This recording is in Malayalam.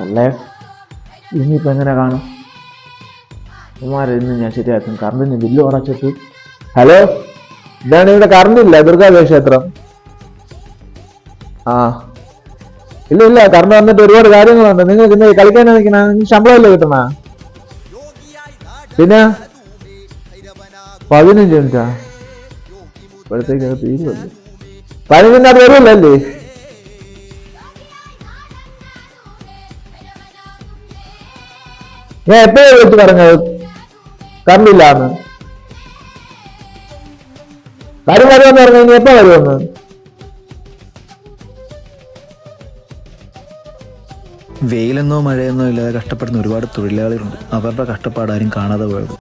അല്ലേ ഇനിയിപ്പോൾ എങ്ങനെ കാണും? ഇന്ന് ഞാൻ ശരിയാക്കും. കറണ്ടിന് ബില്ല് ഉറച്ചിട്ട് ഹലോ ഇതാണ് ഇവിടെ കറണ്ട് ഇല്ല. ക്ഷേത്രം ആ. ഇല്ല ഇല്ല. കറണ്ട് വന്നിട്ട് ഒരുപാട് കാര്യങ്ങളുണ്ട്. നിങ്ങൾ ഇന്ന് കളിക്കാൻ നിൽക്കണ? നിങ്ങൾക്ക് ശമ്പളമല്ലേ കിട്ടണ പിന്നെ? പതിനഞ്ച് മിനിറ്റാ? ഇപ്പോഴത്തേക്ക് തീരുമല്ലോ പതിനഞ്ചിന്റെ അത് വരുമല്ലേ ഞാൻ എപ്പോഴും വിളിച്ച് പറഞ്ഞത്? കണ്ടില്ല എന്ന് കാര്യം വരുമെന്ന് പറഞ്ഞു ഇനി എപ്പോ വരുമെന്ന് വെയിലെന്നോ മഴയെന്നോ ഇല്ലാതെ കഷ്ടപ്പെടുന്ന ഒരുപാട് തൊഴിലാളികളുണ്ട്. അവരുടെ കഷ്ടപ്പാട് ആരും കാണാതെ പോയത്